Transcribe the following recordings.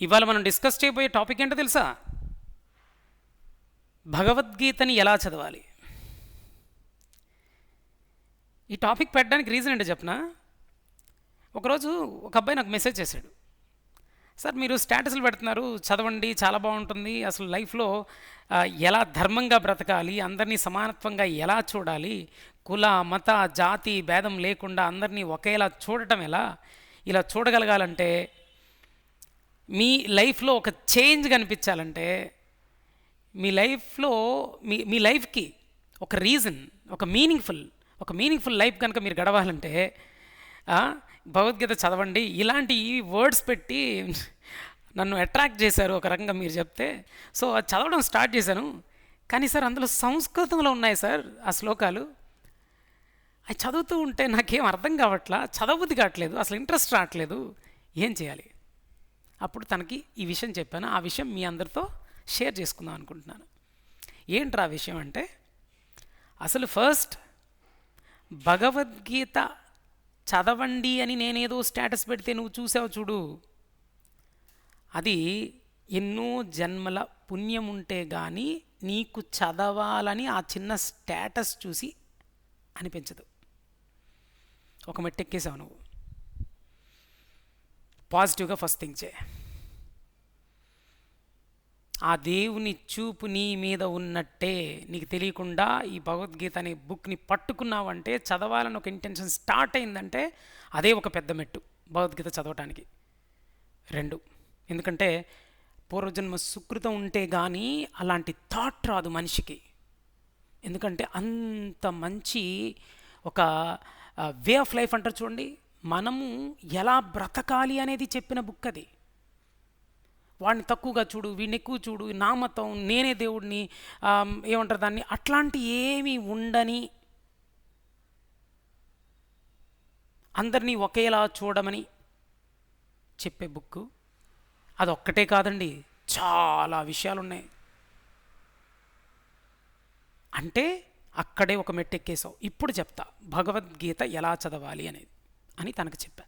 ఇవాళ మనం డిస్కస్ చేయబోయే టాపిక్ ఏంటో తెలుసా? భగవద్గీతని ఎలా చదవాలి? ఈ టాపిక్ పెట్టడానికి రీజన్ ఏంటో చెప్పనా? ఒకరోజు ఒక అబ్బాయి నాకు మెసేజ్ చేశాడు. సార్ మీరు స్టేటస్లు పెడుతున్నారు చదవండి చాలా బాగుంటుంది. అసలు లైఫ్లో ఎలా ధర్మంగా బ్రతకాలి అందరినీ సమానత్వంగా ఎలా చూడాలి కుల మత జాతి భేదం లేకుండా అందరినీ ఒకేలా చూడటం ఎలా? ఇలా చూడగలగాలంటే మీ లైఫ్లో ఒక చేంజ్ కనిపించాలంటే మీ లైఫ్లో మీ మీ లైఫ్కి ఒక రీజన్ ఒక మీనింగ్ఫుల్ ఒక మీనింగ్ఫుల్ లైఫ్ కనుక మీరు గడవాలంటే భగవద్గీత చదవండి. ఇలాంటి వర్డ్స్ పెట్టి నన్ను అట్రాక్ట్ చేశారు ఒక రకంగా మీరు చెప్తే. సో అది చదవడం స్టార్ట్ చేశాను. కానీ సార్ అందులో సంస్కృతంలో ఉన్నాయి సార్ ఆ శ్లోకాలు. అవి చదువుతూ ఉంటే నాకేం అర్థం కావట్లా? చదవబుద్ధి కావట్లేదు. అసలు ఇంట్రెస్ట్ రావట్లేదు. ఏం చేయాలి? అప్పుడు తనకి ఈ విషయం చెప్పాను. ఆ విషయం మీ అందరితో షేర్ చేసుకుందాం అనుకుంటున్నాను. ఏంట్రా ఆ విషయం అంటే అసలు ఫస్ట్ భగవద్గీత చదవండి అని నేనేదో స్టేటస్ పెడితే నువ్వు చూసావు చూడు. అది ఎన్నో జన్మల పుణ్యం ఉంటే కానీ నీకు చదవాలని ఆ చిన్న స్టేటస్ చూసి అనిపించదు. ఒక మెట్టెక్కేసావు నువ్వు. పాజిటివ్గా ఫస్ట్ థింక్ చేయి. ఆ దేవుని చూపు నీ మీద ఉన్నట్టే నీకు తెలియకుండా ఈ భగవద్గీత అనే బుక్ని పట్టుకున్నావంటే చదవాలని ఒక ఇంటెన్షన్ స్టార్ట్ అయిందంటే అదే ఒక పెద్ద మెట్టు భగవద్గీత చదవటానికి. రెండు ఎందుకంటే పూర్వజన్మ సుకృతం ఉంటే కానీ అలాంటి థాట్ రాదు మనిషికి. ఎందుకంటే అంత మంచి ఒక వే ఆఫ్ లైఫ్ అంటారు చూడండి. మనము ఎలా బ్రతకాలి అనేది చెప్పిన బుక్ అది. వాడిని తక్కువగా చూడు వీడిని ఎక్కువ చూడు నా మతం నేనే దేవుడిని ఏమంటారు దాన్ని? అట్లాంటి ఏమీ ఉండని అందరినీ ఒకేలా చూడమని చెప్పే బుక్ అదొక్కటే కాదండి చాలా విషయాలు ఉన్నాయి అంటే అక్కడే ఒక మెట్టెక్కేసావు ఇప్పుడు చెప్తా భగవద్గీత ఎలా చదవాలి అనేది అని తనకు చెప్పా.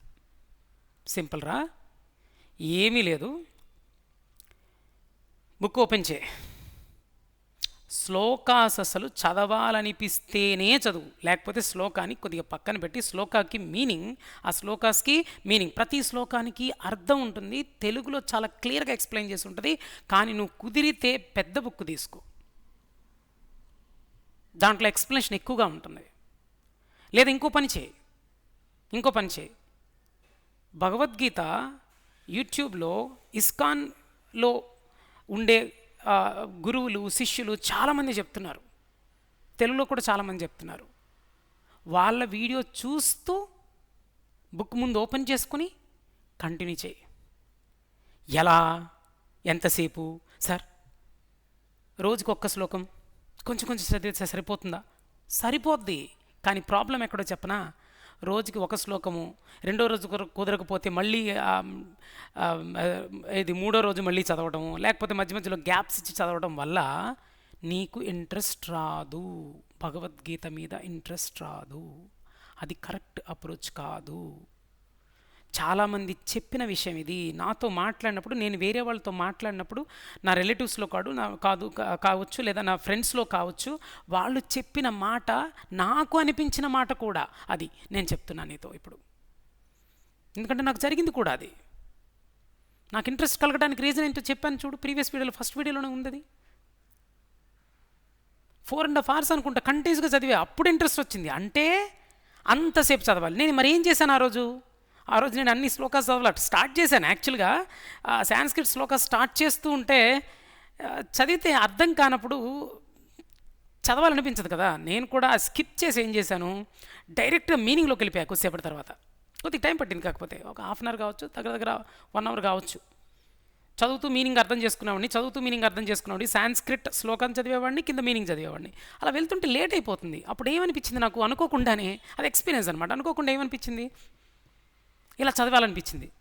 సింపుల్ రా ఏమీ లేదు. బుక్ ఓపెన్ చే శ్లోకాస్ అసలు చదవాలనిపిస్తేనే చదువు. లేకపోతే శ్లోకాన్ని కొద్దిగా పక్కన పెట్టి శ్లోకాకి మీనింగ్ ఆ శ్లోకాస్కి మీనింగ్. ప్రతి శ్లోకానికి అర్థం ఉంటుంది తెలుగులో చాలా క్లియర్గా ఎక్స్ప్లెయిన్ చేసి ఉంటుంది. కానీ నువ్వు కుదిరితే పెద్ద బుక్ తీసుకో. దాంట్లో ఎక్స్ప్లెనేషన్ ఎక్కువగా ఉంటుంది. లేదా ఇంకో పని చేయి. ఇంకో పని చేయి. భగవద్గీత యూట్యూబ్లో ఇస్కాన్లో ఉండే గురువులు శిష్యులు చాలామంది చెప్తున్నారు. తెలుగులో కూడా చాలామంది చెప్తున్నారు. వాళ్ళ వీడియో చూస్తూ బుక్ ముందు ఓపెన్ చేసుకుని కంటిన్యూ చేయి. ఎలా? ఎంతసేపు? సార్ రోజుకి ఒక్క శ్లోకం. కొంచెం కొంచెం చదివితే సరిపోతుందా? సరిపోద్ది. కానీ ప్రాబ్లం ఎక్కడో చెప్పనా? రోజుకి ఒక శ్లోకము రెండో రోజు కుదరకపోతే మళ్ళీ ఇది మూడో రోజు మళ్ళీ చదవటము లేకపోతే మధ్య మధ్యలో గ్యాప్స్ ఇచ్చి చదవడం వల్ల నీకు ఇంట్రెస్ట్ రాదు. భగవద్గీత మీద ఇంట్రెస్ట్ రాదు. అది కరెక్ట్ అప్రోచ్ కాదు. చాలామంది చెప్పిన విషయం ఇది. నాతో మాట్లాడినప్పుడు నేను వేరే వాళ్ళతో మాట్లాడినప్పుడు నా రిలేటివ్స్లో కాదు నా కాదు కావచ్చు లేదా నా ఫ్రెండ్స్లో కావచ్చు వాళ్ళు చెప్పిన మాట నాకు అనిపించిన మాట కూడా అది. నేను చెప్తున్నాను నీతో ఇప్పుడు. ఎందుకంటే నాకు జరిగింది కూడా అది. నాకు ఇంట్రెస్ట్ కలగడానికి రీజన్ ఏంటో చెప్పాను చూడు ప్రీవియస్ వీడియోలో ఫస్ట్ వీడియోలోనే ఉంది అది ఫోర్ అండ్ హాఫ్ అవర్స్ అనుకుంటా కంటిన్యూస్గా చదివే. అప్పుడు ఇంట్రెస్ట్ వచ్చింది. అంటే అంతసేపు చదవాలి. నేను మరి ఏం చేశాను ఆ రోజు? ఆ రోజు నేను అన్ని శ్లోకాస్ చదవలేదు స్టార్ట్ చేశాను. యాక్చువల్గా సాంస్క్రిట్ శ్లోకాస్ స్టార్ట్ చేస్తూ ఉంటే చదివితే అర్థం కానప్పుడు చదవాలనిపించదు కదా. నేను కూడా స్కిప్ చేసి ఏం చేశాను? డైరెక్ట్గా మీనింగ్లోకి వెళ్ళిపోయా కొద్దిసేపటి తర్వాత. కొద్దిగా టైం పట్టింది కాకపోతే. ఒక హాఫ్ అన్ అవర్ కావచ్చు దగ్గర దగ్గర వన్ అవర్ కావచ్చు. చదువుతూ మీనింగ్ అర్థం చేసుకునేవాడిని చదువుతూ మీనింగ్ అర్థం చేసుకునేవాడిని సాంస్క్రిట్ శ్లోకం చదివేవాడిని కింద మీనింగ్ చదివేవాడిని. అలా వెళ్తుంటే లేట్ అయిపోతుంది. అప్పుడు ఏమనిపించింది నాకు? అనుకోకుండానే అది ఎక్స్పీరియన్స్ అనమాట అనుకోకుండా ఏమనిపించింది? ఇలా చదవాలనిపించింది.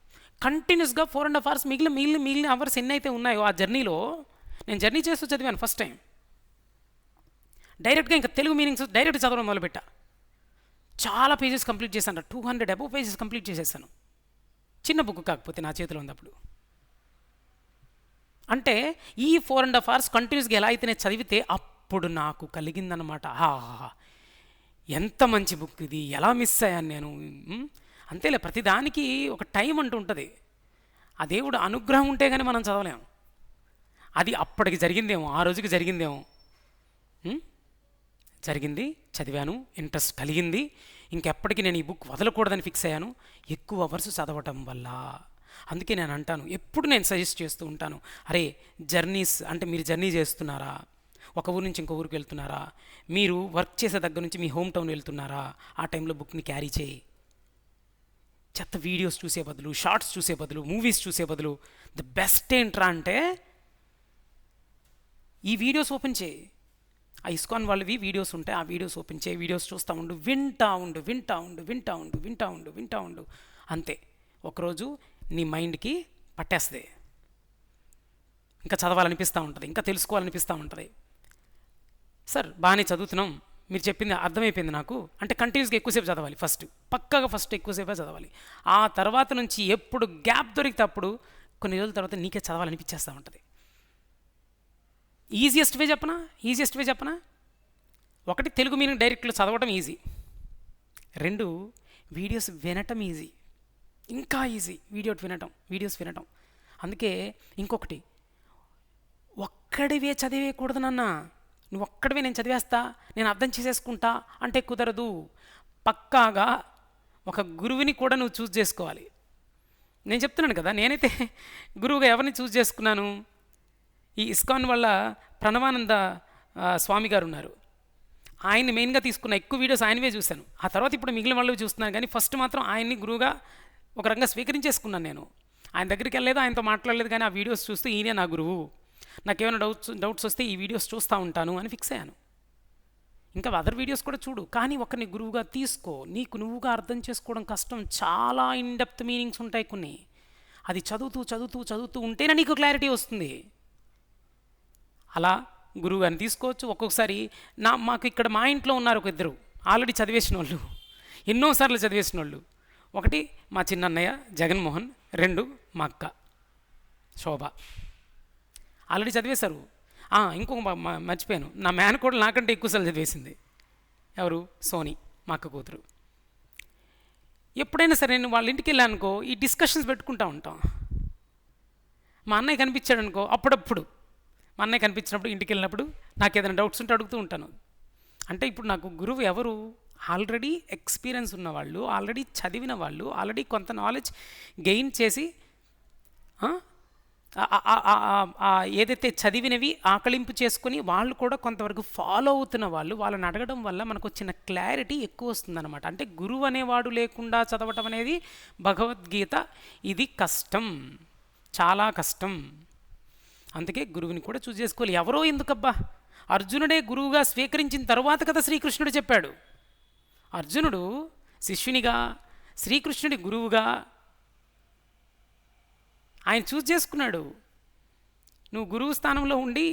కంటిన్యూస్గా ఫోర్ అండ్ హాఫ్ అవర్స్ మిగిలిన మిగిలిన మిగిలిన అవర్స్ ఎన్ని అయితే ఉన్నాయో ఆ జర్నీలో నేను జర్నీ చేస్తూ చదివాను ఫస్ట్ టైం. డైరెక్ట్గా ఇంకా తెలుగు మీనింగ్స్ డైరెక్ట్ చదవడం మొదలుపెట్టా. చాలా పేజెస్ కంప్లీట్ చేశాను. Two hundred above pages complete చేసేసాను. చిన్న బుక్ కాకపోతే నా చేతిలో ఉంది అప్పుడు. అంటే ఈ ఫోర్ అండ్ హాఫ్ అవర్స్ కంటిన్యూస్గా ఎలా అయితే నేను చదివితే అప్పుడు నాకు కలిగిందనమాట ఆహా ఎంత మంచి బుక్ ఇది. ఎలా మిస్ అయ్యాను నేను? అంతేలే ప్రతిదానికి ఒక టైం అంటూ ఉంటుంది. ఆ దేవుడు అనుగ్రహం ఉంటే కానీ మనం చదవలేం. అది అప్పటికి జరిగిందేమో ఆ రోజుకి జరిగిందేమో. జరిగింది చదివాను ఇంట్రెస్ట్ కలిగింది. ఇంకెప్పటికీ నేను ఈ బుక్ వదలకూడదని ఫిక్స్ అయ్యాను. ఎక్కువ అవర్స్ చదవటం వల్ల. అందుకే నేను అంటాను ఎప్పుడు నేను సజెస్ట్ చేస్తూ ఉంటాను అరే జర్నీస్ అంటే మీరు జర్నీ చేస్తున్నారా? ఒక ఊరు నుంచి ఇంకో ఊరికి వెళ్తున్నారా? మీరు వర్క్ చేసే దగ్గర నుంచి మీ హోమ్ టౌన్ వెళ్తున్నారా? ఆ టైంలో బుక్ని క్యారీ చేయి. చెత్త వీడియోస్ చూసే బదులు షార్ట్స్ చూసే బదులు మూవీస్ చూసే బదులు ద బెస్ట్ ఏంట్రా అంటే ఈ వీడియోస్ ఓపెన్ చేయి. ఆ ఇస్కాన్ వాళ్ళవి వీడియోస్ ఉంటాయి ఆ వీడియోస్ ఓపెన్ చేయి వీడియోస్ చూస్తూ ఉండు వింటా ఉండు వింటా ఉండు వింటా ఉండు వింటా ఉండు వింటా ఉండు. అంతే. ఒకరోజు నీ మైండ్కి పట్టేస్తుంది. ఇంకా చదవాలనిపిస్తూ ఉంటుంది ఇంకా తెలుసుకోవాలనిపిస్తూ ఉంటుంది. సార్ బాగానే చదువుతున్నాం. మీరు చెప్పింది అర్థమైపోయింది నాకు. అంటే కంటిన్యూస్గా ఎక్కువసేపు చదవాలి ఫస్ట్ పక్కగా ఫస్ట్ ఎక్కువసేపే చదవాలి. ఆ తర్వాత నుంచి ఎప్పుడు గ్యాప్ దొరికితే అప్పుడు కొన్ని రోజుల తర్వాత నీకే చదవాలనిపించేస్తూ ఉంటుంది. ఈజియెస్ట్ వే చెప్పనా? ఈజియెస్ట్ వే చెప్పనా? ఒకటి తెలుగు మీనింగ్ డైరెక్ట్లో చదవటం ఈజీ రెండు వీడియోస్ వినటం ఈజీ ఇంకా ఈజీ వీడియో వినటం వీడియోస్ వినటం. అందుకే ఇంకొకటి ఒక్కడివే చదివేయకూడదు నాన్న. నువ్వు ఒక్కడివే నేను చదివేస్తా నేను అర్థం చేసేసుకుంటా అంటే కుదరదు. పక్కాగా ఒక గురువుని కూడా నువ్వు చూస్ చేసుకోవాలి. నేను చెప్తున్నాను కదా నేనైతే గురువుగా ఎవరిని చూస్ చేసుకున్నాను? ఈ ఇస్కాన్ వల్ల ప్రణవానంద స్వామి గారు ఉన్నారు. ఆయన్ని మెయిన్గా తీసుకున్న ఎక్కువ వీడియోస్ ఆయనవే చూశాను. ఆ తర్వాత ఇప్పుడు మిగిలిన వాళ్ళు చూస్తున్నాను కానీ ఫస్ట్ మాత్రం ఆయన్ని గురువుగా ఒక రకంగా స్వీకరించేసుకున్నాను నేను. ఆయన దగ్గరికి వెళ్ళలేదు ఆయనతో మాట్లాడలేదు కానీ ఆ వీడియోస్ చూస్తూ ఈయనే నా గురువు. నాకేమైనా డౌట్స్ డౌట్స్ వస్తే ఈ వీడియోస్ చూస్తూ ఉంటాను అని ఫిక్స్ అయ్యాను. ఇంకా అదర్ వీడియోస్ కూడా చూడు కానీ ఒకరిని గురువుగా తీసుకో. నీకు నువ్వుగా అర్థం చేసుకోవడం కష్టం. చాలా ఇన్డెప్త్ మీనింగ్స్ ఉంటాయి కొన్ని. అది చదువుతూ చదువుతూ చదువుతూ ఉంటేనే నీకు క్లారిటీ వస్తుంది. అలా గురువు గారిని తీసుకోవచ్చు. ఒక్కొక్కసారి నా మాకు ఇక్కడ మా ఇంట్లో ఉన్నారు ఒక ఇద్దరు ఆల్రెడీ చదివేసిన వాళ్ళు. ఎన్నోసార్లు చదివేసిన వాళ్ళు. ఒకటి మా చిన్నన్నయ్య జగన్మోహన్ రెండు మా అక్క. శోభ. ఆల్రెడీ చదివేశారు. ఇంకొక మ- మర్చిపోయాను. నా మేన కూడా నాకంటే ఎక్కువసార్లు చదివేసింది. ఎవరు? సోనీ మా అక్క కూతురు. ఎప్పుడైనా సరే నేను వాళ్ళ ఇంటికి వెళ్ళానుకో ఈ డిస్కషన్స్ పెట్టుకుంటా ఉంటాం. మా అన్నయ్య కనిపించాడు అనుకో అప్పుడప్పుడు. మా అన్నయ్య కనిపించినప్పుడు ఇంటికి వెళ్ళినప్పుడు నాకు ఏదైనా డౌట్స్ ఉంటే అడుగుతూ ఉంటాను. అంటే ఇప్పుడు నాకు గురువు ఎవరు? ఆల్రెడీ ఎక్స్పీరియన్స్ ఉన్నవాళ్ళు ఆల్రెడీ చదివిన వాళ్ళు ఆల్రెడీ కొంత నాలెడ్జ్ గెయిన్ చేసి ఏదైతే చదివినవి ఆకలింపు చేసుకొని వాళ్ళు కూడా కొంతవరకు ఫాలో అవుతున్న వాళ్ళు వాళ్ళని అడగడం వల్ల మనకు వచ్చిన క్లారిటీ ఎక్కువ వస్తుందన్నమాట. అంటే గురువు అనేవాడు లేకుండా చదవటం అనేది భగవద్గీత ఇది కష్టం చాలా కష్టం. అందుకే గురువుని కూడా చూస్ చేసుకోవాలి. ఎవరో ఎందుకబ్బా? అర్జునుడే గురువుగా స్వీకరించిన తరువాత కదా శ్రీకృష్ణుడు చెప్పాడు. అర్జునుడు శిష్యునిగా శ్రీకృష్ణుడి గురువుగా ఆయన చూస్ చేసుకున్నాడు. నువ్వు గురువు స్థానంలో ఉండి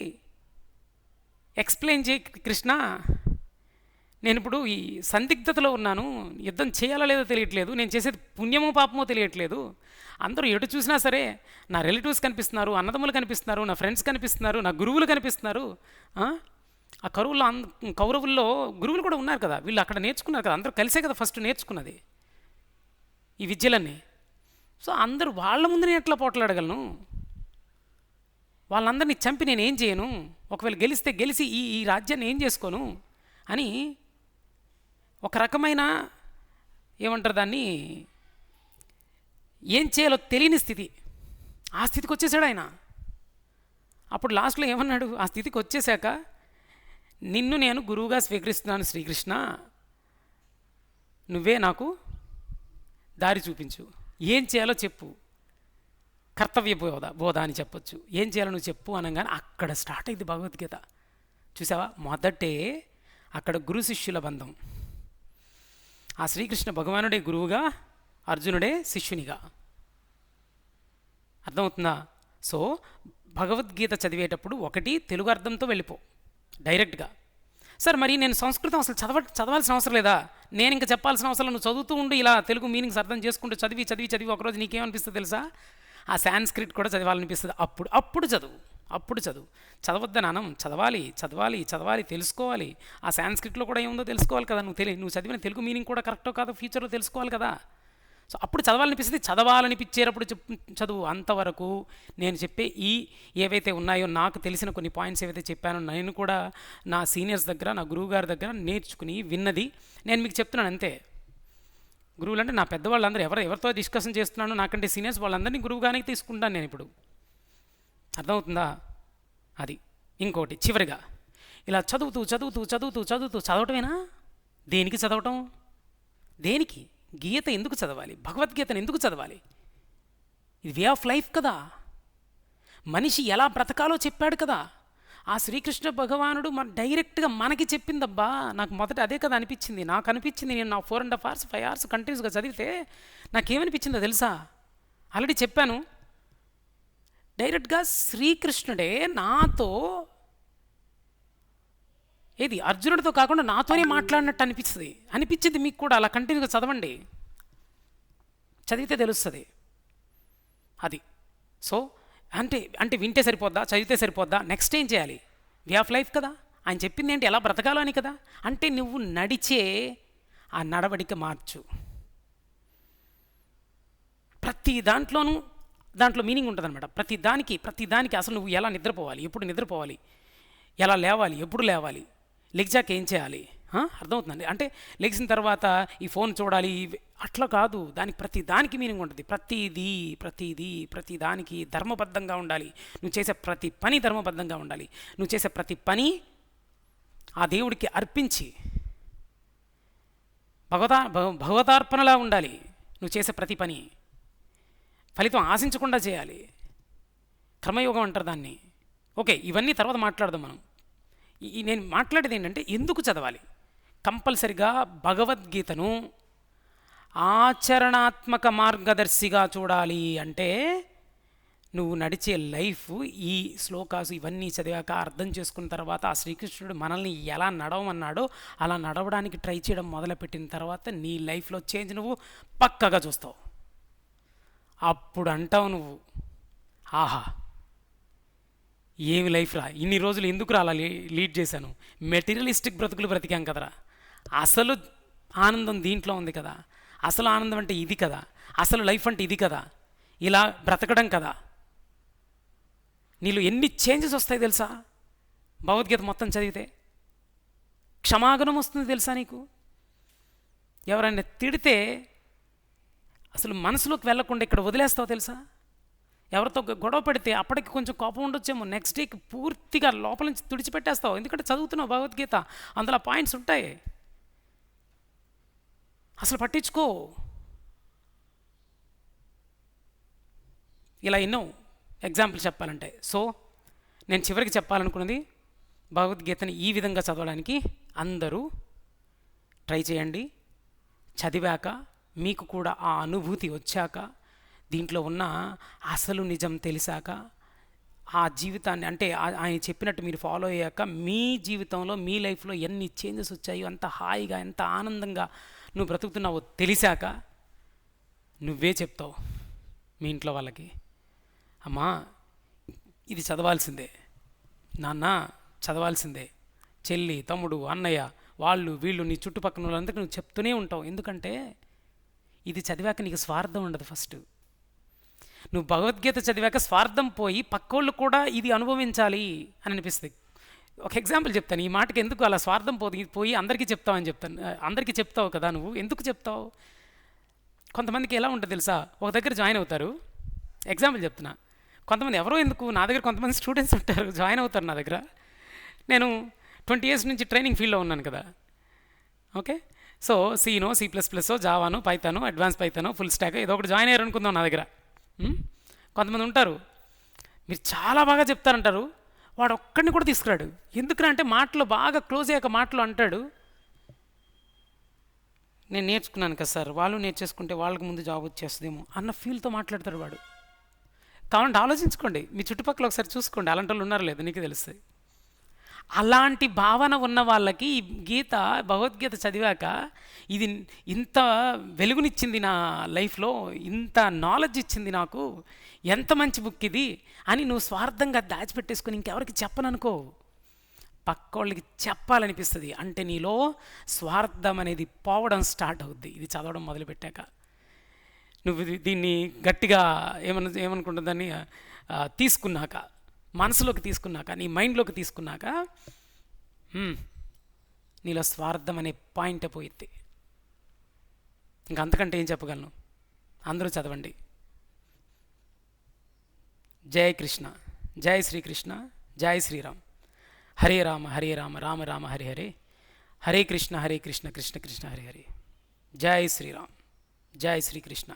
ఎక్స్ప్లెయిన్ చేయి కృష్ణ నేను ఇప్పుడు ఈ సందిగ్ధతలో ఉన్నాను యుద్ధం చేయాలో లేదో తెలియట్లేదు నేను చేసేది పుణ్యమో పాపమో తెలియట్లేదు. అందరూ ఎటు చూసినా సరే నా రిలేటివ్స్ కనిపిస్తున్నారు అన్నదమ్ములు కనిపిస్తున్నారు నా ఫ్రెండ్స్ కనిపిస్తున్నారు నా గురువులు కనిపిస్తున్నారు ఆ? కరువుల్లో అంద కౌరవుల్లో గురువులు కూడా ఉన్నారు కదా వీళ్ళు అక్కడ నేర్చుకున్నారు కదా అందరూ కలిసే కదా ఫస్ట్ నేర్చుకున్నది. ఈ విద్యలన్నీ. సో అందరూ వాళ్ళ ముందు నేను ఎట్లా పోట్లాడగలను? వాళ్ళందరినీ చంపి నేను ఏం చేయను? ఒకవేళ గెలిస్తే గెలిచి ఈ ఈ రాజ్యాన్ని ఏం చేసుకోను? అని ఒక రకమైన ఏమంటారు దాన్ని? ఏం చేయాలో తెలియని స్థితి. ఆ స్థితికి వచ్చేసాడు ఆయన. అప్పుడు లాస్ట్లో ఏమన్నాడు? ఆ స్థితికి వచ్చేసాక నిన్ను నేను గురువుగా స్వీకరిస్తున్నాను శ్రీకృష్ణ. నువ్వే నాకు దారి చూపించు. ఏం చేయాలో చెప్పు. కర్తవ్య బోధ బోధ అని చెప్పొచ్చు. ఏం చేయాలో నువ్వు చెప్పు అనగానే అక్కడ స్టార్ట్ అయింది భగవద్గీత. చూసావా? మొదటే అక్కడ గురు శిష్యుల బంధం. ఆ శ్రీకృష్ణ భగవానుడే గురువుగా అర్జునుడే శిష్యునిగా. అర్థమవుతుందా? సో భగవద్గీత చదివేటప్పుడు ఒకటి తెలుగు అర్థంతో వెళ్ళిపో. డైరెక్ట్గా. సార్ మరి నేను సంస్కృతం అసలు చదవ చదవాల్సిన అవసరం లేదా? నేను ఇంకా చెప్పాల్సిన అవసరం నువ్వు చదువుతూ ఉండి ఇలా తెలుగు మీనింగ్స్ అర్థం చేసుకుంటూ చదివి చదివి చదివి ఒకరోజు నీకేమనిపిస్తుంది తెలుసా? ఆ సాంస్క్రిట్ కూడా చదవాలనిపిస్తుంది. అప్పుడు అప్పుడు చదువు అప్పుడు చదువు. చదవద్దని అనం చదవాలి చదవాలి చదవాలి తెలుసుకోవాలి. ఆ సాంస్క్రిట్లో కూడా ఏముందో తెలుసుకోవాలి కదా. నువ్వు తెలియ నువ్వు చదివిన తెలుగు మీనింగ్ కూడా కరెక్టో కాదో ఫ్యూచర్లో తెలుసుకోవాలి కదా. సో అప్పుడు చదవాలనిపిస్తుంది. చదవాలనిపించేటప్పుడు చెప్ చదువు. అంతవరకు నేను చెప్పే ఈ ఏవైతే ఉన్నాయో నాకు తెలిసిన కొన్ని పాయింట్స్ ఏవైతే చెప్పానో నేను కూడా నా సీనియర్స్ దగ్గర నా గురువు గారి దగ్గర నేర్చుకుని విన్నది. నేను మీకు చెప్తున్నాను అంతే. గురువులు అంటే నా పెద్దవాళ్ళందరూ ఎవరు ఎవరితో డిస్కషన్ చేస్తున్నానో నాకంటే సీనియర్స్ వాళ్ళందరినీ గురువుగానే తీసుకుంటాను నేను ఇప్పుడు. అర్థమవుతుందా? అది. ఇంకోటి చివరిగా. ఇలా చదువుతూ చదువుతూ చదువుతూ చదువుతూ చదవటమేనా? దేనికి చదవటం? దేనికి? గీత ఎందుకు చదవాలి? భగవద్గీతను ఎందుకు చదవాలి? ఇది వే ఆఫ్ లైఫ్ కదా. మనిషి ఎలా బ్రతకాలో చెప్పాడు కదా. ఆ శ్రీకృష్ణ భగవానుడు మన డైరెక్ట్గా మనకి చెప్పిందబ్బా నాకు మొదట అదే కదా అనిపించింది. నాకు అనిపించింది నేను నా four and half hours five hours కంటిన్యూస్గా చదివితే నాకేమనిపించిందో తెలుసా? ఆల్రెడీ చెప్పాను. డైరెక్ట్గా శ్రీకృష్ణుడే నాతో ఏది? అర్జునుడితో కాకుండా నాతోనే మాట్లాడినట్టు అనిపిస్తుంది. అనిపించింది మీకు కూడా? అలా కంటిన్యూగా చదవండి. చదివితే తెలుస్తుంది. అది. సో అంటే అంటే వింటే సరిపోద్దా? చదివితే సరిపోద్దా? నెక్స్ట్ ఏం చేయాలి? వే ఆఫ్ లైఫ్ కదా? ఆయన చెప్పింది ఏంటి? ఎలా బ్రతకాలో అని కదా? అంటే నువ్వు నడిచే ఆ నడవడిక మార్చు. ప్రతి దాంట్లోనూ దాంట్లో మీనింగ్ ఉంటుందన్నమాట. ప్రతి దానికి ప్రతి దానికి అసలు నువ్వు ఎలా నిద్రపోవాలి? ఎప్పుడు నిద్రపోవాలి? ఎలా లేవాలి? ఎప్పుడు లేవాలి? లెగ్జాక్ ఏం చేయాలి? అర్థమవుతుందండి? అంటే లెగ్సిన తర్వాత ఈ ఫోన్ చూడాలి అట్లా కాదు. దానికి ప్రతి దానికి మీనింగ్ ఉంటుంది. ప్రతిదీ ప్రతిదీ ప్రతి దానికి ధర్మబద్ధంగా ఉండాలి. నువ్వు చేసే ప్రతి పని ధర్మబద్ధంగా ఉండాలి. నువ్వు చేసే ప్రతి పని ఆ దేవుడికి అర్పించి భగవతా భగవతార్పణలా ఉండాలి. నువ్వు చేసే ప్రతి పని. ఫలితం ఆశించకుండా చేయాలి. కర్మయోగం అంటారు దాన్ని. ఓకే ఇవన్నీ తర్వాత మాట్లాడదాం మనం. ఈ- నేను మాట్లాడేది ఏంటంటే ఎందుకు చదవాలి? కంపల్సరిగా భగవద్గీతను ఆచరణాత్మక మార్గదర్శిగా చూడాలి అంటే నువ్వు నడిచే లైఫ్ ఈ శ్లోకాస్ ఇవన్నీ చదివాక అర్థం చేసుకున్న తర్వాత ఆ శ్రీకృష్ణుడు మనల్ని ఎలా నడవమన్నాడో అలా నడవడానికి ట్రై చేయడం మొదలుపెట్టిన తర్వాత నీ లైఫ్లో చేంజ్ నువ్వు పక్కగా చూస్తావు. అప్పుడు అంటావు నువ్వు ఆహా ఏమి లైఫ్ రా ఇన్ని రోజులు ఎందుకు అలా లీడ్ చేశాను? మెటీరియలిస్టిక్ బ్రతుకులు బ్రతికాం కదరా. అసలు ఆనందం దీంట్లో ఉంది కదా. అసలు ఆనందం అంటే ఇది కదా. అసలు లైఫ్ అంటే ఇది కదా. ఇలా బ్రతకడం కదా. నీళ్ళు ఎన్ని చేంజెస్ వస్తాయి తెలుసా? భగవద్గీత మొత్తం చదివితే. క్షమాగణం వస్తుంది తెలుసా నీకు? ఎవరైనా తిడితే అసలు మనసులోకి వెళ్ళకుండా ఇక్కడ వదిలేస్తావు తెలుసా? ఎవరితో గొడవ పెడితే అప్పటికి కొంచెం కోపం ఉండొచ్చేమో. నెక్స్ట్ డేకి పూర్తిగా లోపల నుంచి తుడిచిపెట్టేస్తావు. ఎందుకంటే చదువుతున్నావు భగవద్గీత. అందులో పాయింట్స్ ఉంటాయి. అసలు పట్టించుకో. ఇలా ఎన్నో ఎగ్జాంపుల్ చెప్పాలంటే. సో నేను చివరికి చెప్పాలనుకున్నది భగవద్గీతని ఈ విధంగా చదవడానికి అందరూ ట్రై చేయండి. చదివాక మీకు కూడా ఆ అనుభూతి వచ్చాక దీంట్లో ఉన్న అసలు నిజం తెలిసాక ఆ జీవితాన్ని అంటే ఆయన చెప్పినట్టు మీరు ఫాలో అయ్యాక మీ జీవితంలో మీ లైఫ్లో ఎన్ని చేంజెస్ వచ్చాయో అంత హాయిగా ఎంత ఆనందంగా నువ్వు బ్రతుకుతున్నావో తెలిసాక నువ్వే చెప్తావు మీ ఇంట్లో వాళ్ళకి అమ్మా ఇది చదవాల్సిందే నాన్న చదవాల్సిందే చెల్లి తమ్ముడు అన్నయ్య వాళ్ళు వీళ్ళు నీ చుట్టుపక్కల వాళ్ళందరికీ నువ్వు చెప్తూనే ఉంటావు. ఎందుకంటే ఇది చదివాక నీకు స్వార్థం ఉండదు ఫస్ట్. నువ్వు భగవద్గీత చదివాక స్వార్థం పోయి పక్కోళ్ళు కూడా ఇది అనుభవించాలి అని అనిపిస్తుంది. ఒక ఎగ్జాంపుల్ చెప్తాను. ఈ మాటకి ఎందుకు అలా స్వార్థం పోయి పోయి అందరికీ చెప్తావని చెప్తాను. అందరికీ చెప్తావు కదా నువ్వు? ఎందుకు చెప్తావు? కొంతమందికి ఎలా ఉంటుంది తెలుసా? ఒక దగ్గర జాయిన్ అవుతారు. ఎగ్జాంపుల్ చెప్తున్నా. కొంతమంది ఎవరో ఎందుకు? నా దగ్గర కొంతమంది స్టూడెంట్స్ ఉంటారు. జాయిన్ అవుతారు నా దగ్గర. నేను ట్వంటీ ఇయర్స్ నుంచి ట్రైనింగ్ ఫీల్డ్లో ఉన్నాను కదా. ఓకే? సో సీనో సి ప్లస్ ప్లస్ జావాను పైతాను అడ్వాన్స్ పైతాను ఫుల్ స్టాక్ ఏదో ఒకటి జాయిన్ అయ్యారు అనుకుందాం నా దగ్గర. కొంతమంది ఉంటారు. మీరు చాలా బాగా చెప్తారంటారు. వాడు ఒక్కడిని కూడా తీసుకురాడు. ఎందుకురా అంటే మాటలు బాగా క్లోజ్ అయ్యాక మాటలు అంటాడు. నేను నేర్చుకున్నాను కదా సార్ వాళ్ళు నేర్చేసుకుంటే వాళ్ళకి ముందు జాబ్ వచ్చేస్తుందేమో అన్న ఫీల్తో మాట్లాడతాడు వాడు. కావాలంటే ఆలోచించుకోండి. మీ చుట్టుపక్కల ఒకసారి చూసుకోండి. అలాంటి వాళ్ళు ఉన్నారో లేదు నీకు తెలుస్తుంది. అలాంటి భావన ఉన్న వాళ్ళకి ఈ గీత భగవద్గీత చదివాక ఇది ఇంత వెలుగునిచ్చింది నా లైఫ్లో ఇంత నాలెడ్జ్ ఇచ్చింది నాకు ఎంత మంచి బుక్ ఇది అని నువ్వు స్వార్థంగా దాచిపెట్టేసుకుని ఇంకెవరికి చెప్పననుకో. పక్కోళ్ళకి చెప్పాలనిపిస్తుంది. అంటే నీలో స్వార్థం అనేది పోవడం స్టార్ట్ అవుద్ది. ఇది చదవడం మొదలుపెట్టాక. నువ్వు ఇది- దీన్ని గట్టిగా ఏమను ఏమనుకుంటుందని తీసుకున్నాక. మనసులోకి తీసుకున్నాక నీ మైండ్లోకి తీసుకున్నాక నీలో స్వార్థం అనే పాయింట్ పోయిద్ది. ఇంకా అంతకంటే ఏం చెప్పగలను? అందరూ చదవండి. జై కృష్ణ జై శ్రీకృష్ణ జై శ్రీరామ్. హరే రామ హరే రామ రామ రామ హరే హరే. హరే కృష్ణ హరే కృష్ణ కృష్ణ కృష్ణ హరే హరే. జై శ్రీరామ్ జై శ్రీకృష్ణ.